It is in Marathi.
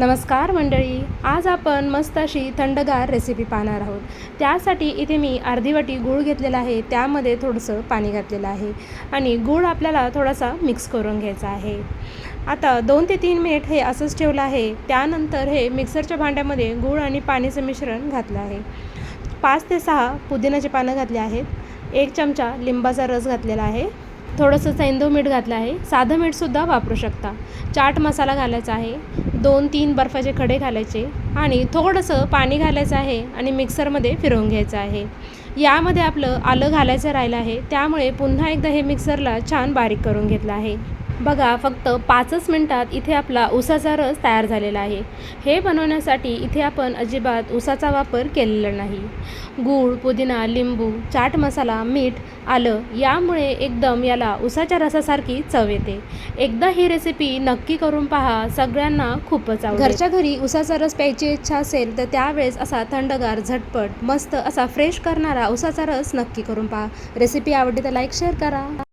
नमस्कार मंडळी आज आपण मस्त अशी थंडगार रेसिपी पाहणार आहोत. त्यासाठी इथे मी अर्धी वाटी गूळ घेतलेला आहे त्यामध्ये थोडंसं पाणी घातलेलं आहे आणि गूळ आपल्याला थोडासा मिक्स करून घ्यायचा आहे. आता दोन ते तीन मिनिट हे असंच ठेवलं आहे त्यानंतर हे मिक्सरच्या भांड्यामध्ये गूळ आणि पाण्याचं मिश्रण घातलं आहे. पाच ते सहा पुदिनाचे पानं घातले आहेत एक चमचा लिंबाचा रस घातलेला आहे. थोडंसं सैंधव मीठ घातलं आहे. साधं मीठसुद्धा वापरू शकता. चाट मसाला घालायचा आहे. दोन तीन बर्फाचे खडे घालायचे आणि थोडंसं पाणी घालायचं आहे आणि मिक्सरमध्ये फिरवून घ्यायचं आहे. यामध्ये आपलं आलं घालायचं राहिलं आहे. त्यामुळे पुन्हा एकदा हे मिक्सरला छान बारीक करून घेतलं आहे. बघा फक्त पाचच मिनटात इथे आपला उसाचा रस तयार झालेला आहे. हे बनवण्यासाठी इथे आपण अजिबात उसाचा वापर केलेला नाही. गूळ पुदिना लिंबू चाट मसाला मीठ आलं यामुळे एकदम याला उसाच्या रसासारखी चव येते. एकदा ही रेसिपी नक्की करून पहा सगळ्यांना खूपच आवडेल. घरच्या घरी उसाचा रस प्यायची इच्छा असेल तर त्यावेळेस असा थंडगार झटपट मस्त असा फ्रेश करणारा उसाचा रस नक्की करून पहा. रेसिपी आवडली तर लाईक शेअर करा.